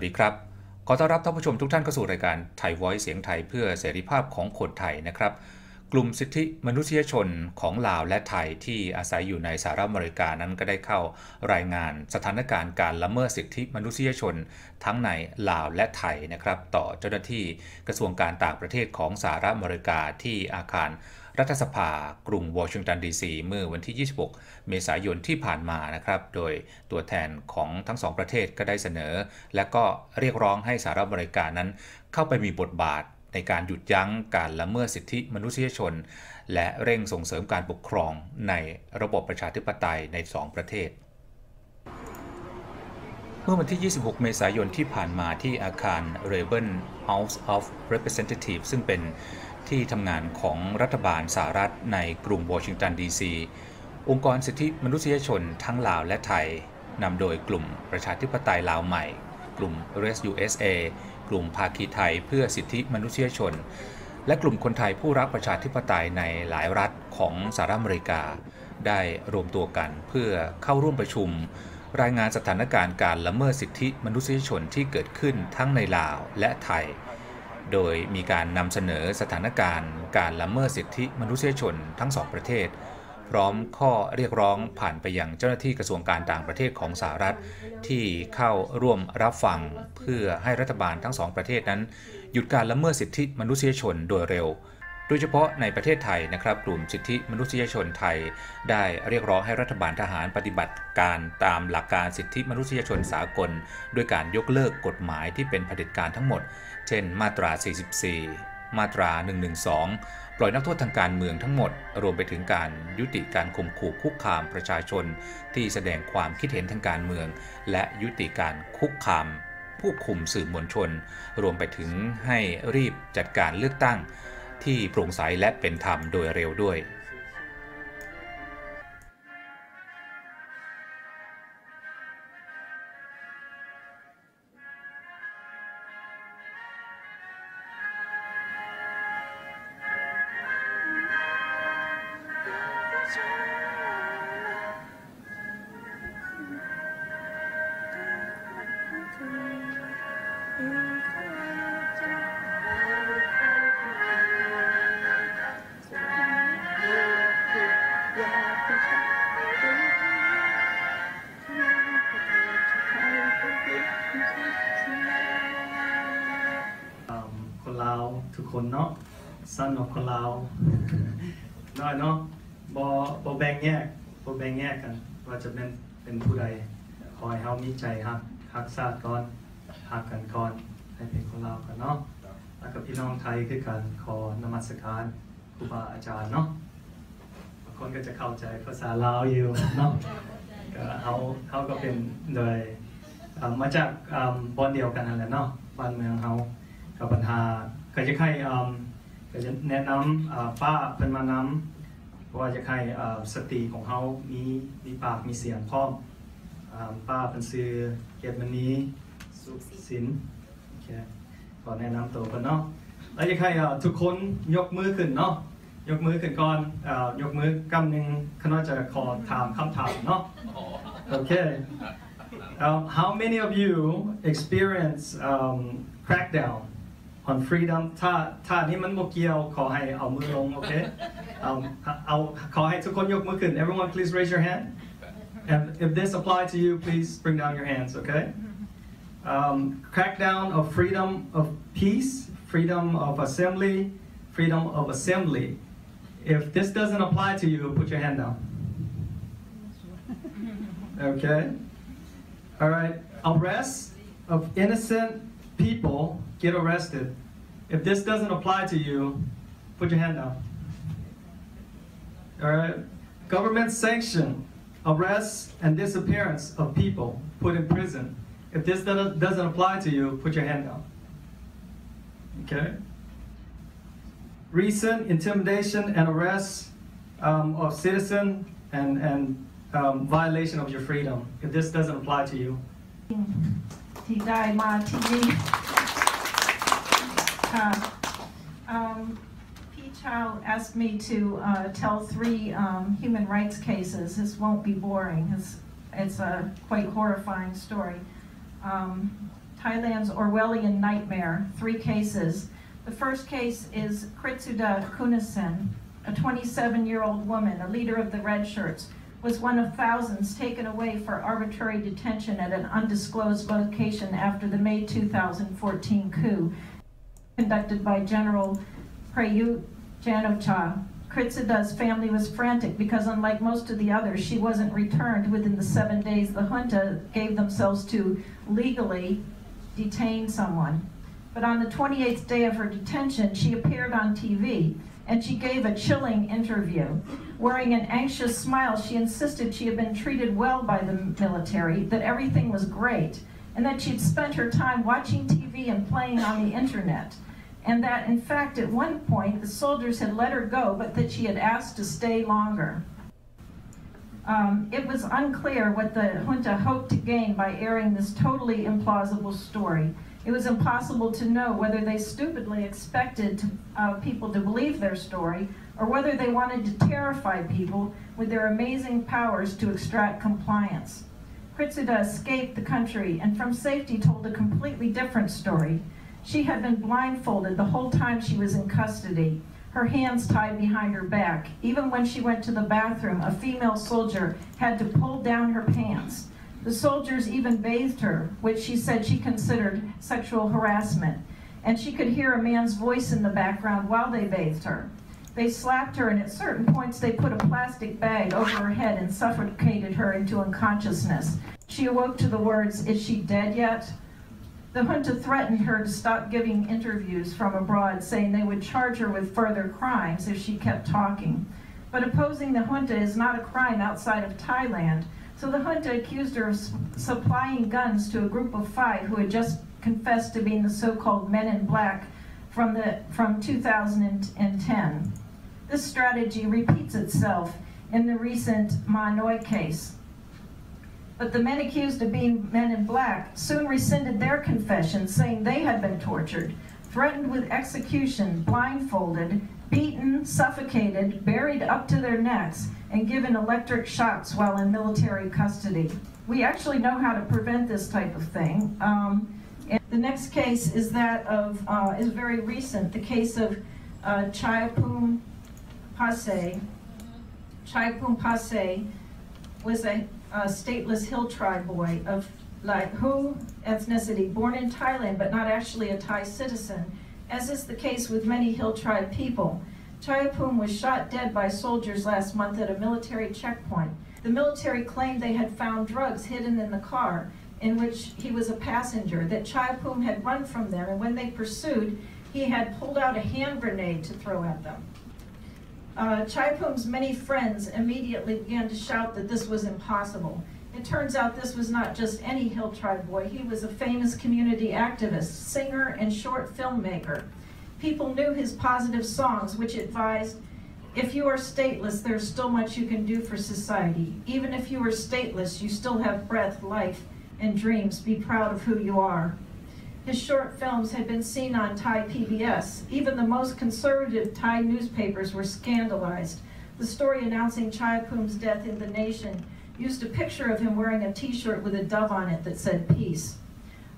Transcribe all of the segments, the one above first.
สวัสดีครับ ขอต้อนรับท่านผู้ชมทุกท่านเข้าสู่รายการไทย Voice เสียงไทยเพื่อเสรีภาพของคนไทยนะครับ กลุ่มสิทธิมนุษยชนของลาวและไทยที่อาศัยอยู่ในสหรัฐอเมริกานั้นก็ได้เข้ารายงานสถานการณ์การละเมิดสิทธิมนุษยชน ทั้งในลาวและไทยนะครับ ต่อเจ้าหน้าที่กระทรวงการต่างประเทศของสหรัฐอเมริกาที่อาคาร รัฐสภากรุงวอชิงตันดีซีเมื่อวันที่ 26 เมษายนที่ผ่านมานะครับ โดยตัวแทนของทั้งสองประเทศก็ได้เสนอ และก็เรียกร้องให้สหรัฐอเมริกานั้น เข้าไปมีบทบาทในการหยุดยั้งการละเมิดสิทธิมนุษยชน และเร่งส่งเสริมการปกครองในระบบประชาธิปไตยใน2ประเทศเมื่อวันที่ 26 เมษายนที่ผ่านมาที่อาคาร Raven House of Representatives ซึ่งเป็น ที่ทำงานของรัฐบาลสหรัฐในกรุงวอชิงตันดีซีองค์กรสิทธิมนุษยชนทั้งลาวและไทยนำโดยกลุ่มประชาธิปไตยลาวใหม่ กลุ่ม Res USA กลุ่มภาคีไทยเพื่อสิทธิมนุษยชน และกลุ่มคนไทยผู้รักประชาธิปไตยในหลายรัฐของสหรัฐอเมริกา ได้รวมตัวกันเพื่อเข้าร่วมประชุม รายงานสถานการณ์การละเมิดสิทธิมนุษยชนที่เกิดขึ้นทั้งในลาวและไทย โดยมีการนำเสนอสถานการณ์การละเมิดสิทธิมนุษยชนทั้งสองประเทศ พร้อมข้อเรียกร้องผ่านไปยังเจ้าหน้าที่กระทรวงการต่างประเทศของสหรัฐ ที่เข้าร่วมรับฟังเพื่อให้รัฐบาลทั้งสองประเทศนั้น หยุดการละเมิดสิทธิมนุษยชนโดยเร็วโดยเฉพาะในประเทศไทยนะครับกลุ่มสิทธิมนุษยชนไทย ได้เรียกร้องให้รัฐบาลทหารปฏิบัติการตามหลักการสิทธิมนุษยชนสากล ด้วยการยกเลิกกฎหมายที่เป็นเผด็จการทั้งหมด เช่น มาตรา 44 มาตรา 112 ปล่อยนักโทษทางการเมืองทั้งหมด รวมไปถึงการยุติการข่มขู่คุกคามประชาชน ที่แสดงความคิดเห็นทางการเมือง และยุติการคุกคามผู้คุมสื่อมวลชน รวมไปถึงให้รีบจัดการเลือกตั้ง ที่โปร่งใสและเป็นธรรมโดยเร็วด้วย สั้นของคนลาวน้อยเนาะบอบอแบ่งแยกบอแบ่งแยกกันว่าจะเป็นเป็นผู้ใดคอยเฮามีใจฮักฮักชาติก่อนฮักกันก่อนให้เป็นคนลาวกันเนาะแล้วก็พี่น้องไทยคือกันขอนมัสการครูบาอาจารย์เนาะบางคนก็จะเข้าใจภาษาลาวอยู่เนาะก็เขาเขาก็เป็นโดยมาจากบอนเดียวกันนั่นแหละเนาะบ้านเมืองเขากับปัญหาก็จะให้ ก็จะแนะนำป้าเป็นมานำว่าจะให้สติของเขามีมีปากมีเสียงพร้อมป้าเป็นซื้อเก็บมันนี้สุสินโอเคขอแนะนำตัวกันเนาะแล้วจะให้ทุกคนยกมือขึ้นเนาะยกมือขึ้นก่อนยกมือกำหนึ่งขณะจะขอถามคำถามเนาะโอเค Uh, how many of you experience um, crackdown on freedom ถ้าถ้านี้มันโมเกียวขอให้เอามือลงโอเคเอาเอาขอให้ทุกคนยกมือขึ้น everyone please raise your hand and if this apply to you please bring down your hands okay um, crackdown of freedom of peace freedom of assembly freedom of assembly if this doesn't apply to you put your hand down okay all right arrest of innocent people get arrested. If this doesn't apply to you, put your hand down. All right? Government sanction, arrest and disappearance of people put in prison. If this doesn't apply to you, put your hand down. Okay? Recent intimidation and arrest um, of citizen and, and um, violation of your freedom. If this doesn't apply to you. ที่ได้มาที่นี่ ค่ะ um, asked me to uh, tell three um, human rights cases. This won't be boring. It's, it's a quite horrifying story. um, Thailand's Orwellian nightmare, three cases. The first case is Kritsuda Kunasen, a 27-year-old woman, a leader of the Red Shirts, was one of thousands taken away for arbitrary detention at an undisclosed location after the May 2014 coup conducted by General Prayut Janocha. Kritsuda's family was frantic because unlike most of the others, she wasn't returned within the seven days the junta gave themselves to legally detain someone. But on the 28th day of her detention, she appeared on TV and she gave a chilling interview. Wearing an anxious smile, she insisted she had been treated well by the military, that everything was great, and that she'd spent her time watching TV and playing on the internet. And that, in fact, at one point, the soldiers had let her go, but that she had asked to stay longer. Um, it was unclear what the junta hoped to gain by airing this totally implausible story. It was impossible to know whether they stupidly expected to, uh, people to believe their story or whether they wanted to terrify people with their amazing powers to extract compliance. Kritsuda escaped the country and from safety told a completely different story. She had been blindfolded the whole time she was in custody, her hands tied behind her back. Even when she went to the bathroom, a female soldier had to pull down her pants. The soldiers even bathed her, which she said she considered sexual harassment. And she could hear a man's voice in the background while they bathed her. They slapped her, and at certain points, they put a plastic bag over her head and suffocated her into unconsciousness. She awoke to the words, Is she dead yet? The junta threatened her to stop giving interviews from abroad, saying they would charge her with further crimes if she kept talking. But opposing the junta is not a crime outside of Thailand, so the junta accused her of supplying guns to a group of five who had just confessed to being the so-called Men in Black from, the, from 2010. This strategy repeats itself in the recent Ma Noi case. But the men accused of being men in black soon rescinded their confessions, saying they had been tortured, threatened with execution, blindfolded, beaten, suffocated, buried up to their necks, and given electric shocks while in military custody. We actually know how to prevent this type of thing. Um, the next case is that of, uh, is very recent, the case of uh, Chayapum Pase. Chayapum Pase was a a stateless hill tribe boy of like who ethnicity, born in Thailand but not actually a Thai citizen, as is the case with many hill tribe people. Chayapum was shot dead by soldiers last month at a military checkpoint. The military claimed they had found drugs hidden in the car in which he was a passenger, that Chayapum had run from them, and when they pursued, he had pulled out a hand grenade to throw at them. Uh, Chayapum's many friends immediately began to shout that this was impossible. It turns out this was not just any Hill Tribe boy. He was a famous community activist, singer, and short filmmaker. People knew his positive songs, which advised, if you are stateless, there's still much you can do for society. Even if you are stateless, you still have breath, life, and dreams. Be proud of who you are. His short films had been seen on Thai PBS. Even the most conservative Thai newspapers were scandalized. The story announcing Chayapum's death in The Nation used a picture of him wearing a t-shirt with a dove on it that said peace.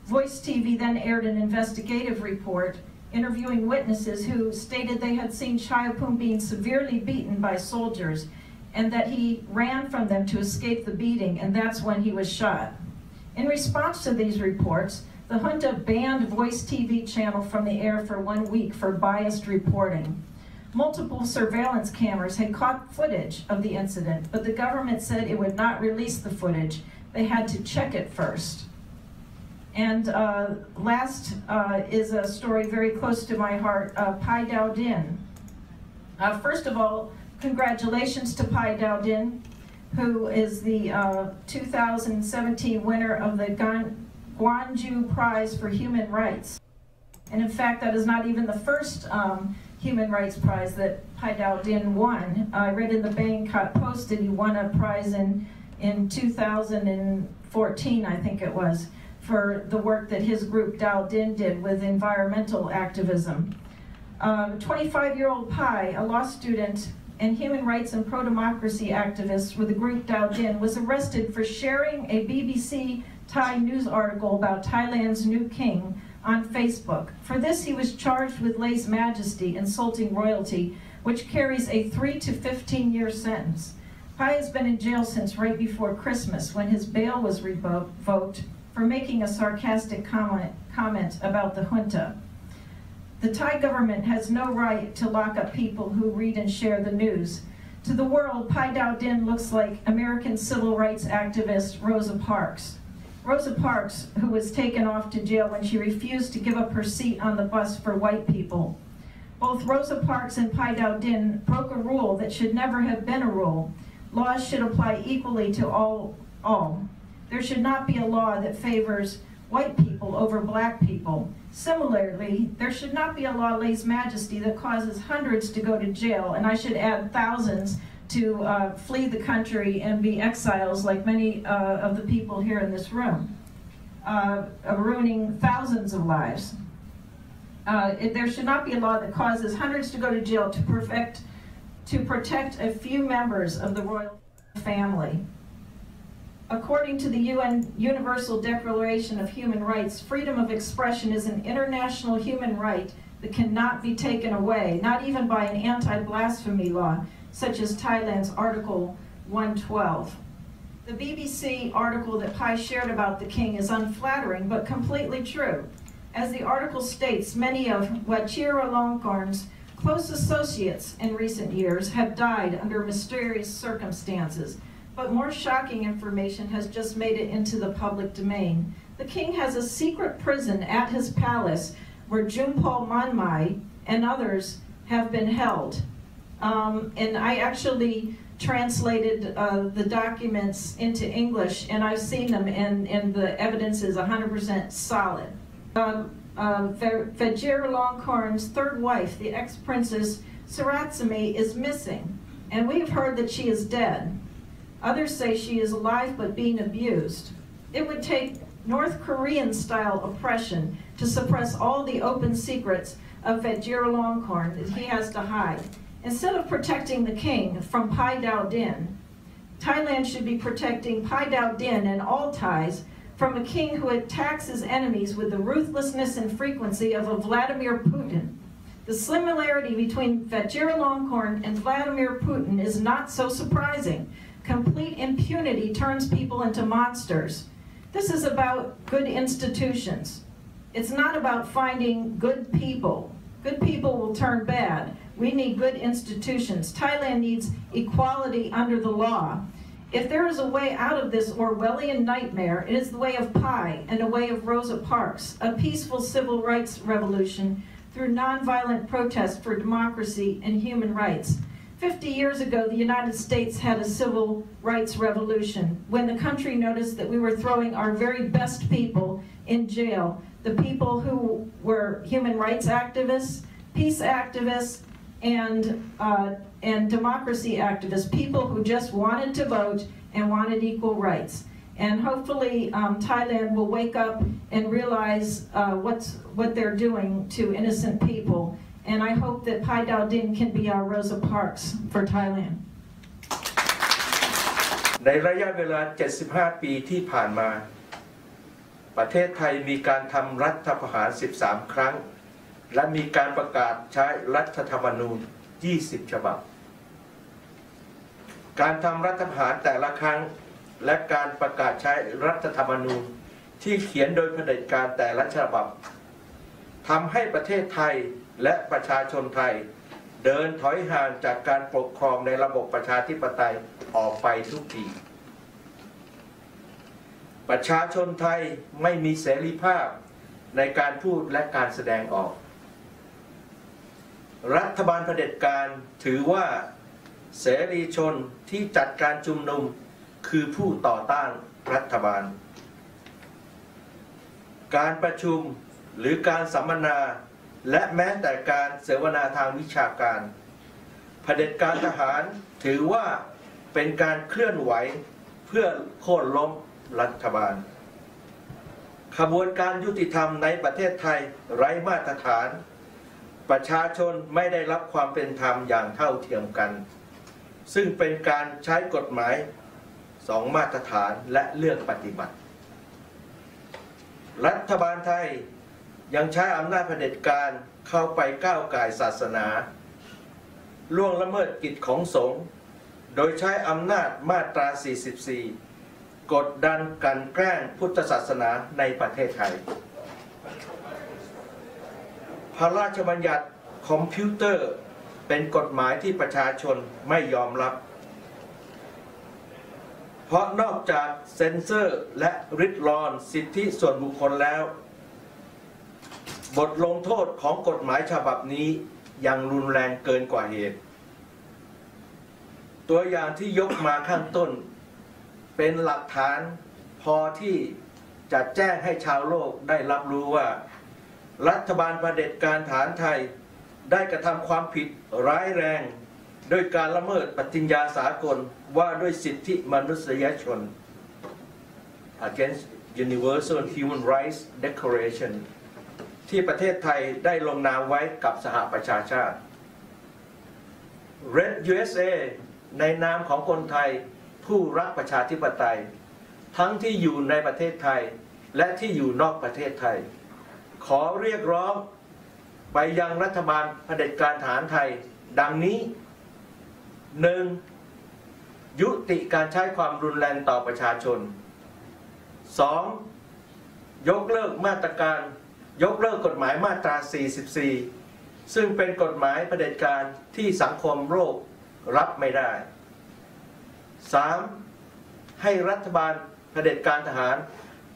Voice TV then aired an investigative report interviewing witnesses who stated they had seen Chayapum being severely beaten by soldiers and that he ran from them to escape the beating and that's when he was shot. In response to these reports, the junta banned Voice TV channel from the air for one week for biased reporting. Multiple surveillance cameras had caught footage of the incident, but the government said it would not release the footage. They had to check it first. And uh, last uh, is a story very close to my heart, uh, Pai Dao Din. Uh, first of all, congratulations to Pai Dao Din, who is the uh, 2017 winner of the Gan Gwangju Prize for Human Rights. And in fact, that is not even the first um, human rights prize that Pai Dao Din won. I read in the Bangkok Post that he won a prize in, in 2014, I think it was, for the work that his group Dao Din did with environmental activism. 25-year-old um, Pai, a law student and human rights and pro-democracy activist with the group Dao Din, was arrested for sharing a BBC Thai news article about Thailand's new king on Facebook. For this, he was charged with lese majesty, insulting royalty, which carries a 3 to 15 year sentence. Pai has been in jail since right before Christmas when his bail was revoked for making a sarcastic comment, comment about the junta. The Thai government has no right to lock up people who read and share the news. To the world, Pai Dao Din looks like American civil rights activist Rosa Parks. Rosa Parks, who was taken off to jail when she refused to give up her seat on the bus for white people. Both Rosa Parks and Pai Dao Din broke a rule that should never have been a rule. Laws should apply equally to all, all. There should not be a law that favors white people over black people. Similarly, there should not be a law lese majesty that causes hundreds to go to jail, and I should add thousands to uh, flee the country and be exiles like many uh, of the people here in this room, uh, ruining thousands of lives. Uh, it, there should not be a law that causes hundreds to go to jail to perfect to protect a few members of the royal family. According to the UN Universal Declaration of Human Rights, freedom of expression is an international human right that cannot be taken away, not even by an anti-blasphemy law, such as Thailand's Article 112. The BBC article that Pai shared about the king is unflattering, but completely true. As the article states, many of Wachira Longkorn's close associates in recent years have died under mysterious circumstances, but more shocking information has just made it into the public domain. The king has a secret prison at his palace where Junpal Manmai and others have been held. Um, and I actually translated uh, the documents into English, and I've seen them, and, and the evidence is 100% solid. Um, uh, Vajir Longkorn's third wife, the ex-princess Saratsumi, is missing, and we've heard that she is dead. Others say she is alive but being abused. It would take North Korean-style oppression to suppress all the open secrets of Vajiralongkorn that he has to hide. Instead of protecting the king from Pai Dao Din, Thailand should be protecting Pai Dao Din and all Thais from a king who attacks his enemies with the ruthlessness and frequency of a Vladimir Putin. The similarity between Vajiralongkorn and Vladimir Putin is not so surprising. Complete impunity turns people into monsters. This is about good institutions. It's not about finding good people. Good people will turn bad. We need good institutions. Thailand needs equality under the law. If there is a way out of this Orwellian nightmare, it is the way of Pai and the way of Rosa Parks, a peaceful civil rights revolution through nonviolent protest for democracy and human rights. 50 years ago, the United States had a civil rights revolution when the country noticed that we were throwing our very best people in jail, the people who were human rights activists, peace activists, and, uh, and democracy activists, people who just wanted to vote and wanted equal rights. And hopefully um, Thailand will wake up and realize uh, what's, what they're doing to innocent people. And I hope that Pai Dao Din can be our Rosa Parks for Thailand. ในระยะเวลา 75 ปีที่ผ่านมา ประเทศไทยมีการทำรัฐประหาร 13 ครั้ง และมีการประกาศใช้รัฐธรรมนูญ 20 ฉบับ การทำรัฐประหารแต่ละครั้ง และการประกาศใช้รัฐธรรมนูญที่เขียนโดยเผด็จการแต่ละฉบับทำให้ประเทศไทยและประชาชนไทย เดินถอยห่างจากการปกครองในระบบประชาธิปไตยออกไปทุกทีประชาชนไทยไม่มีเสรีภาพในการพูดและการแสดงออก รัฐบาลเผด็จการถือว่าเสรีชนที่จัดการชุมนุมคือผู้ต่อต้านรัฐบาล การประชุมหรือการสัมมนาและแม้แต่การเสวนาทางวิชาการเผด็จการทหารถือว่าเป็นการเคลื่อนไหวเพื่อโค่นล้มรัฐบาล ขบวนการยุติธรรมในประเทศไทยไร้มาตรฐาน ประชาชนไม่ได้รับความเป็นธรรมอย่างเท่าเทียมกัน ซึ่งเป็นการใช้กฎหมายสองมาตรฐานและเลือกปฏิบัติ รัฐบาลไทยยังใช้อำนาจเผด็จการเข้าไปก้าวไก่ศาสนา ล่วงละเมิดกิจของสงฆ์โดยใช้อำนาจมาตรา 44 กดดันกันแกล้งพุทธศาสนาในประเทศไทย พระราชบัญญัติคอมพิวเตอร์ เป็นกฎหมายที่ประชาชนไม่ยอมรับ เพราะนอกจากเซ็นเซอร์และริดรอนสิทธิส่วนบุคคลแล้ว บทลงโทษของกฎหมายฉบับนี้ยังรุนแรงเกินกว่าเหตุ ตัวอย่างที่ยกมาข้างต้น เป็นหลักฐานพอที่จะแจ้งให้ชาวโลกได้รับรู้ว่า รัฐบาลประเผด็จการฐานไทย ได้กระทำความผิดร้ายแรง โดยการละเมิดปฏิญญาสากลว่าด้วยสิทธิมนุษยชน against Universal Human Rights Declaration ที่ประเทศไทยได้ลงนามไว้กับสหประชาชาติ Red USA ในนามของคนไทยผู้รักประชาธิปไตย ทั้งที่อยู่ในประเทศไทยและที่อยู่นอกประเทศไทย ขอเรียกร้องไปยังรัฐบาลเผด็จการฐานไทย ดังนี้ 1. ยุติการใช้ความรุนแรงต่อประชาชน 2. ยกเลิกมาตรการ ยกเลิกกฎหมายมาตรา 44 ซึ่งเป็นกฎหมายเผด็จการที่สังคมโลกรับไม่ได้ 3. ให้รัฐบาลเผด็จการทหาร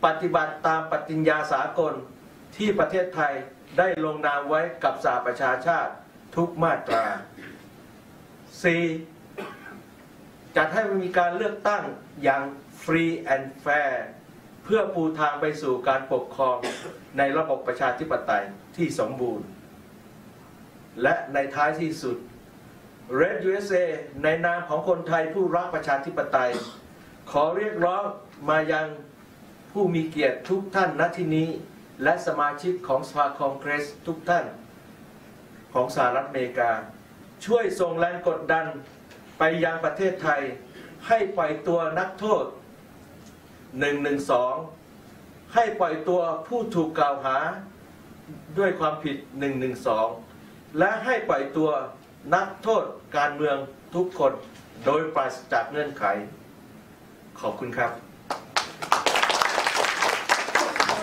ปฏิบัติตามปฏิญญาสากล ที่ประเทศไทยได้ลงนามไว้กับสหประชาชาติทุกมาตรา 4. จัดให้มีการเลือกตั้งอย่างฟรีแอนด์แฟร์เพื่อปูทางไปสู่การปกครองในระบบประชาธิปไตยที่สมบูรณ์ และในท้ายที่สุด Red USA ในนามของคนไทยผู้รักประชาธิปไตย ขอเรียกร้องมายังผู้มีเกียรติทุกท่านณที่นี้ และสมาชิกของสภาคองเกรสทุกท่าน ของสหรัฐอเมริกา ช่วยส่งแรงกดดันไปยังประเทศไทย ให้ปล่อยตัวนักโทษ 112 ให้ปล่อยตัวผู้ถูกกล่าวหาด้วยความผิด 112 และให้ปล่อยตัวนักโทษการเมืองทุกคนโดยปราศจากเงื่อนไข ขอบคุณครับ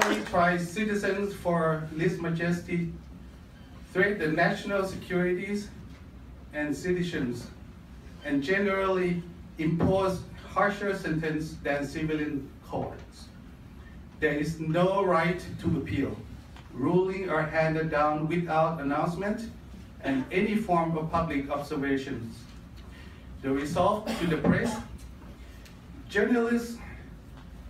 Try citizens for His Majesty threat the national securities and citizens and generally impose harsher sentence than civilian courts. There is no right to appeal. Ruling are handed down without announcement and any form of public observations. The result to the press, journalists,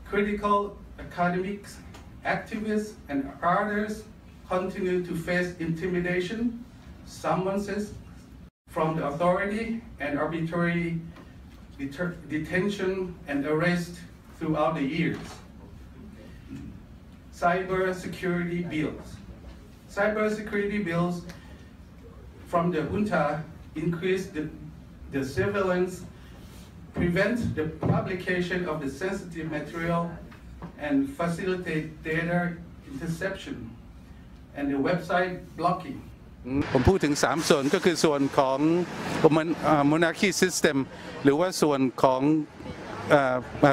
critical academics, activists, and others continue to face intimidation, summonses from the authority, and arbitrary detention and arrest throughout the years. Cyber security bills. Cyber security bills from the junta increase the, the surveillance, prevent the publication of the sensitive material, and facilitate data interception, and the website blocking. ผมพูดถึง 3 ส่วนก็คือส่วนของม n a r c h y system หรือว่าส่วนของ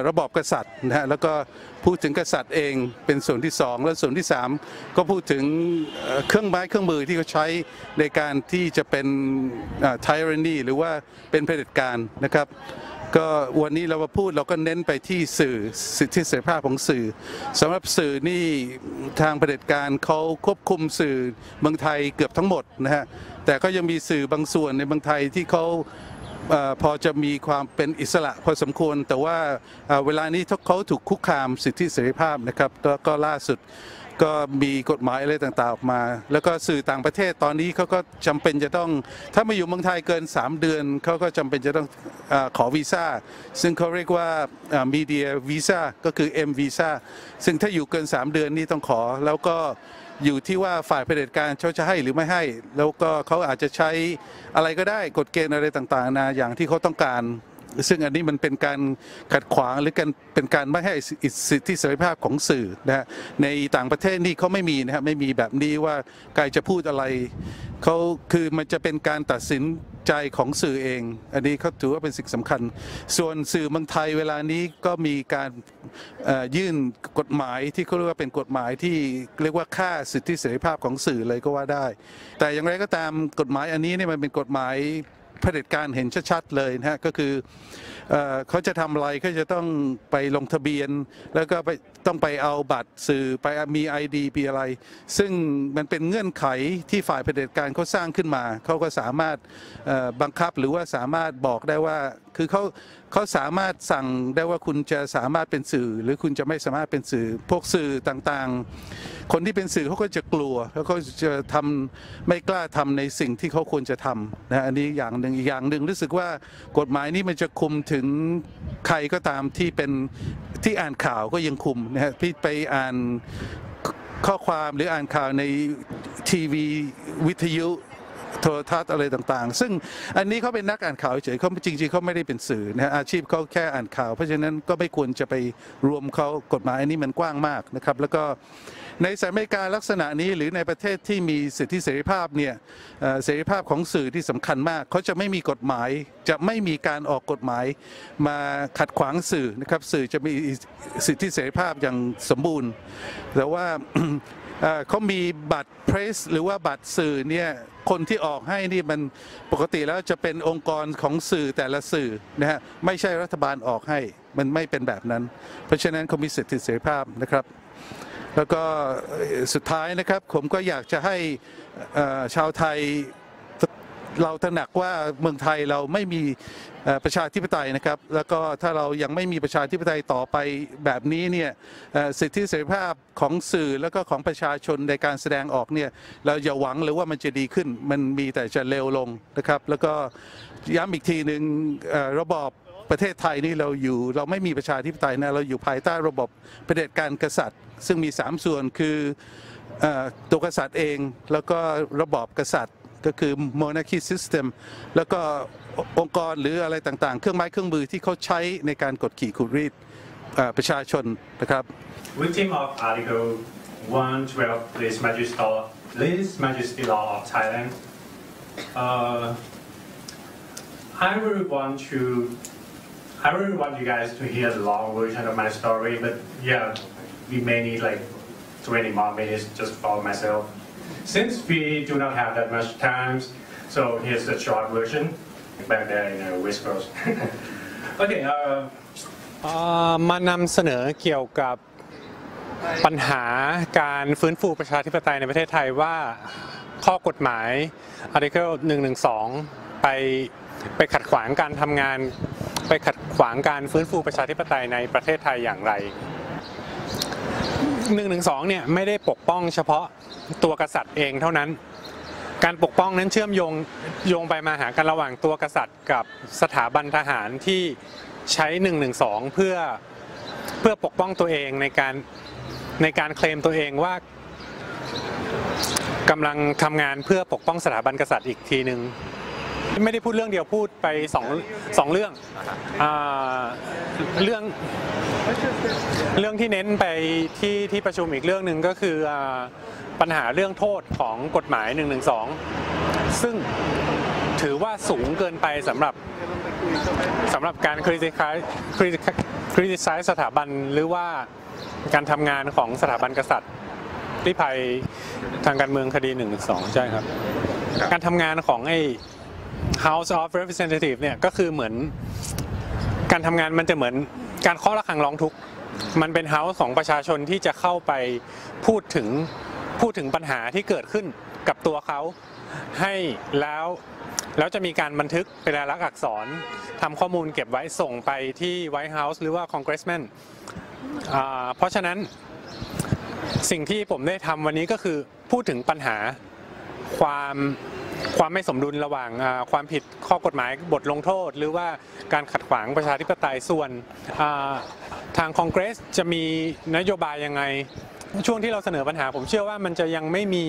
ระบอบกษัตริย์นะฮะแล้วก็พูดถึงกษัตริย์เองเป็นส่วนที่ 2 และส่วนที่ 3 ก็พูดถึงเครื่องไม้เครื่องมือที่เขาใช้ในการที่จะเป็นไทร n y หรือว่าเป็นเผด็จการนะครับ ก็วันนี้เรามาพูดเราก็เน้นไปที่สื่อสิทธิเสรีภาพของสื่อสำหรับสื่อนี่ทางเผด็จการเขาควบคุมสื่อเมืองไทยเกือบทั้งหมดนะฮะแต่ก็ยังมีสื่อบางส่วนในเมืองไทยที่เขาอพอจะมีความเป็นอิสระพอสมควร แต่ว่าเวลานี้เขาถูกคุกคามสิทธิเสรีภาพนะครับแล้วก็ล่าสุด ก็มีกฎหมายอะไรต่างๆออกมา แล้วก็สื่อต่างประเทศตอนนี้เขาก็จำเป็นจะต้อง ถ้ามาอยู่เมืองไทยเกิน 3 เดือนเขาก็จำเป็นจะต้องอขอวีซ่า ซึ่งเขาเรียกว่ามีเดียวีซ่าก็คือ M วีซ่าซึ่งถ้าอยู่เกิน 3 เดือนนี่ต้องขอ แล้วก็อยู่ที่ว่าฝ่ายเผด็จการเขาจะให้หรือไม่ให้ แล้วก็เขาอาจจะใช้อะไรก็ได้กฎเกณฑ์อะไรต่างๆนะอย่างที่เขาต้องการ ซึ่งอันนี้มันเป็นการขัดขวางหรือการเป็นการไม่ให้สิทธิเสรีภาพของสื่อนะฮะในต่างประเทศนี่เขาไม่มีนะฮะไม่มีแบบนี้ว่าใครจะพูดอะไรเขาคือมันจะเป็นการตัดสินใจของสื่อเอง อันนี้เขาถือว่าเป็นสิ่งสำคัญ ส่วนสื่อเมืองไทยเวลานี้ก็มีการยื่นกฎหมายที่เขาเรียกว่าเป็นกฎหมายที่เรียกว่าค่าสิทธิเสรีภาพของสื่อเลยก็ว่าได้ แต่อย่างไรก็ตามกฎหมายอันนี้เนี่ยมันเป็นกฎหมาย เผด็จการเห็นชัดๆเลยนะฮะก็คือเอเขาจะทำอะไรเขาจะต้องไปลงทะเบียน แล้วก็ไปต้องไปเอาบัตรสื่อไปมี ID ปีอะไร ซึ่งมันเป็นเงื่อนไขที่ฝ่ายเผด็จการเขาสร้างขึ้นมา เขาก็สามารถบังคับหรือว่าสามารถบอกได้ว่าคือเขาเขาสามารถสั่งได้ว่าคุณจะสามารถเป็นสื่อ หรือคุณจะไม่สามารถเป็นสื่อ พวกสื่อต่างๆ คนที่เป็นสื่อเขาก็จะกลัวแล้วเขาจะทำไม่กล้าทำในสิ่งที่เขาควรจะทำนะอันนี้อย่างหนึ่งอีกอย่างหนึ่งรู้สึกว่ากฎหมายนี้มันจะคุมถึงใครก็ตามที่เป็นที่อ่านข่าวก็ยังคุมนะฮะพี่ไปอ่านข้อความหรืออ่านข่าวในทีวีวิทยุ โทรทัศน์อะไรต่างๆ ซึ่งอันนี้เขาเป็นนักอ่านข่าวเฉยๆเขาจริงๆเขาไม่ได้เป็นสื่อนะอาชีพเขาแค่อ่านข่าว เพราะฉะนั้นก็ไม่ควรจะไปรวมเขากฎหมายอันนี้มันกว้างมากนะครับ แล้วก็ในสหรัฐอเมริกาลักษณะนี้หรือในประเทศที่มีสิทธิเสรีภาพเนี่ยเสรีภาพของสื่อที่สำคัญมากเขาจะไม่มีกฎหมายจะไม่มีการออกกฎหมายมาขัดขวางสื่อนะครับสื่อจะมีสิทธิเสรีภาพอย่างสมบูรณ์ แต่ว่า เขามีบัตรเพรสหรือว่าบัตรสื่อเนี่ยคนที่ออกให้นี่มันปกติแล้วจะเป็นองค์กรของสื่อแต่ละสื่อนะฮะไม่ใช่รัฐบาลออกให้มันไม่เป็นแบบนั้น เพราะฉะนั้นเขามีสิทธิเสรีภาพนะครับ แล้วก็สุดท้ายนะครับผมก็อยากจะให้ชาวไทย เราตระหนักว่าเมืองไทยเราไม่มีประชาธิปไตยนะครับ แล้วก็ถ้าเรายังไม่มีประชาธิปไตยต่อไปแบบนี้เนี่ยสิทธิเสรีภาพของสื่อแล้วก็ของประชาชนในการแสดงออกเนี่ยเราอย่าหวังเลยว่ามันจะดีขึ้นมันมีแต่จะเลวลงนะครับ แล้วก็ย้ำอีกทีหนึ่งระบอบประเทศไทยนี่เราอยู่เราไม่มีประชาธิปไตยนะเราอยู่ภายใต้ระบบเผด็จการกษัตริย์ ซึ่งมี 3 ส่วนคืออตัวกษัตริย์เอง แล้วก็ระบอบกษัตริย์ ก็คือ monarchy system แล้วก็องค์กรหรืออะไรต่างๆ เครื่องไม้เครื่องมือที่เขาใช้ในการกดขี่ขูดรีดประชาชนนะครับ Victim of Article 112 Least Majesty Law, Least Majesty Law of Thailand. Uh, I really want to, I really want you guys to hear the long version of my story, but yeah, we may need like 20 more minutes just for myself. Since we do not have that much time, so here's the short version back there in the West Coast. okay, uh, มานำเสนอเกี่ยวกับปัญหาการฟื้นฟูประชาธิปไตยในประเทศไทยว่าข้อกฎหมาย Article 112 ไปไปขัดขวางการทำงาน ไปขัดขวางการฟื้นฟูประชาธิปไตยในประเทศไทยอย่างไร 112เนี่ยไม่ได้ปกป้องเฉพาะตัวกษัตริย์เองเท่านั้น การปกป้องนั้นเชื่อมโยงโยงไปมาหากันระหว่างตัวกษัตริย์ กับสถาบันทหารที่ใช้112เพื่อเพื่อปกป้องตัวเองในการในการเคลมตัวเองว่ากำลังทำงานเพื่อปกป้องสถาบันกษัตริย์อีกทีหนึ่งไม่ได้พูดเรื่องเดียวพูดไปสองสองเรื่องอเรื่อง เรื่องที่เน้นไปที่ที่ประชุมอีกเรื่องหนึ่งก็คืออ่าปัญหาเรื่องโทษของกฎหมาย 112 ซึ่งถือว่าสูงเกินไปสำหรับสำหรับการคริติคายคริติคริติไซสถาบันหรือว่าการทำงานของสถาบันกษัตริย์ที่ภัยทางการเมืองคดี112ใช่ครับ การทำงานของไอ้ House of Representative เนี่ยก็คือเหมือนการทำงานมันจะเหมือน การเคาะระฆังร้องทุกข์มันเป็นเฮาส์ของประชาชนที่จะเข้าไปพูดถึงพูดถึงปัญหาที่เกิดขึ้นกับตัวเขาให้แล้วแล้วจะมีการบันทึกเป็นลายลักษณ์อักษรทำข้อมูลเก็บไว้ส่งไปที่ไวท์เฮาส์หรือว่าคอนเกรสแมนเพราะฉะนั้นสิ่งที่ผมได้ทำวันนี้ก็คือพูดถึงปัญหาความ ความไม่สมดุลระหว่างความผิดข้อกฎหมายบทลงโทษ หรือว่าการขัดขวางประชาธิปไตยส่วนทางคอนเกรสจะมีนโยบายยังไง ช่วงที่เราเสนอปัญหา ผมเชื่อว่ามันจะยังไม่มี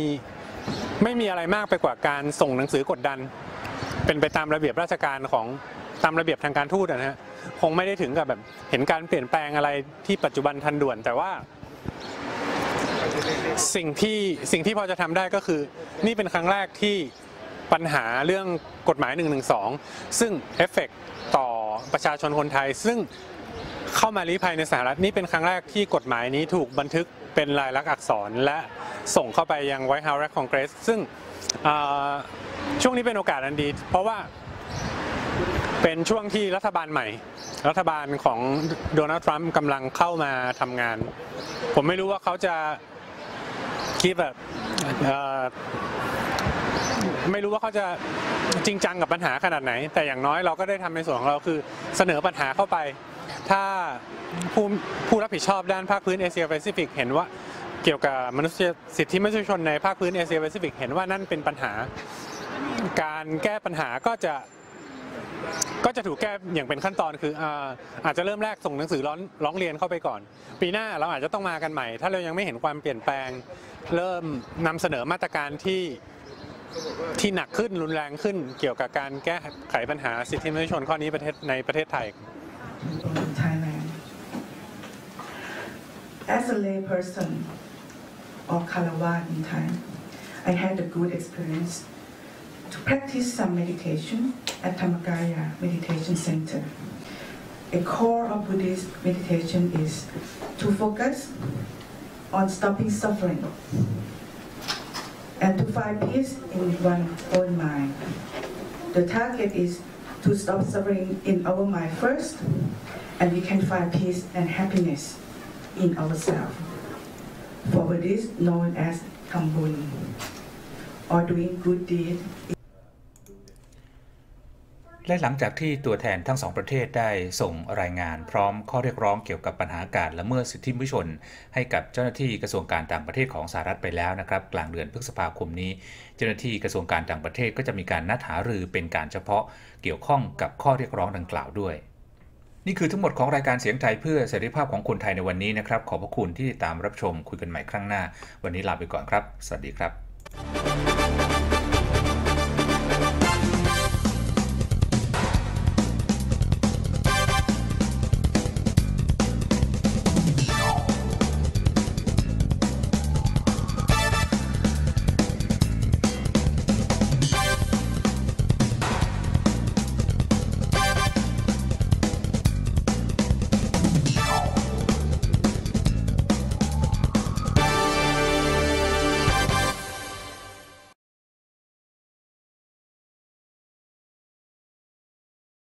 ไม่มีอะไรมากไปกว่าการส่งหนังสือกดดัน เป็นไปตามระเบียบราชการของตามระเบียบทางการทูตนะฮะคงไม่ได้ถึงกับแบบเห็นการเปลี่ยนแปลงอะไรที่ปัจจุบันทันด่วน แต่ว่า สิ่งที่สิ่งที่พอจะทำได้ก็คือ นี่เป็นครั้งแรกที่ ปัญหาเรื่องกฎหมาย 112 ซึ่งเอฟเฟกต่อประชาชนคนไทย ซึ่งเข้ามาลี้ภัยในสหรัฐนี่เป็นครั้งแรกที่กฎหมายนี้ถูกบันทึกเป็นลายลักษณ์อักษรและส่งเข้าไปยัง White House และ Congress ซึ่งช่วงนี้เป็นโอกาสอันดี เพราะว่าเป็นช่วงที่รัฐบาลใหม่ รัฐบาลของโดนัลด์ทรัมป์กำลังเข้ามาทำงาน ผมไม่รู้ว่าเขาจะคิดแบบ ไม่รู้ว่าเขาจะจริงจังกับปัญหาขนาดไหน แต่อย่างน้อยเราก็ได้ทำในส่วนของเราคือเสนอปัญหาเข้าไป ถ้าผู้ผู้รับผิดชอบด้านภาคพื้นเอเชียแปซิฟิกเห็นว่าเกี่ยวกับมนุษยสิทธิมนุษยชนในภาคพื้นเอเชียแปซิฟิกเห็นว่านั่นเป็นปัญหา การแก้ปัญหาก็จะก็จะถูกแก้อย่างเป็นขั้นตอนคืออาจจะเริ่มแรกส่งหนังสือร้องร้องเรียนเข้าไปก่อน ปีหน้าเราอาจจะต้องมากันใหม่ ถ้าเรายังไม่เห็นความเปลี่ยนแปลง เริ่มนำเสนอมาตรการที่ ที่หนักขึ้นรุนแรงขึ้นเกี่ยวกับการแก้ไขปัญหาสิทธิมนุษยชนข้อนี้ประเทศในประเทศไทย Thailand. As a layperson or Kalawa in Thai, I had a good experience to practice some meditation at Tamakaya Meditation Center. A core of Buddhist meditation is to focus on stopping suffering and to find peace in one's own mind. The target is to stop suffering in our mind first, and we can find peace and happiness in ourselves. For Buddhists, known as Kambun, or doing good deed และหลังจากที่ตัวแทนทั้งสองประเทศได้ส่งรายงานพร้อมข้อเรียกร้องเกี่ยวกับปัญหาการละเมิดสิทธิมนุษยชน ให้กับเจ้าหน้าที่กระทรวงการต่างประเทศของสหรัฐไปแล้วนะครับ กลางเดือนพฤษภาคมนี้ เจ้าหน้าที่กระทรวงการต่างประเทศก็จะมีการนัดหารือเป็นการเฉพาะเกี่ยวข้องกับข้อเรียกร้องดังกล่าวด้วย นี่คือทั้งหมดของรายการเสียงไทยเพื่อเสรีภาพของคนไทยในวันนี้นะครับ ขอบพระคุณที่ติดตามรับชมคุยกันใหม่ครั้งหน้า วันนี้ลาไปก่อนครับ สวัสดีครับ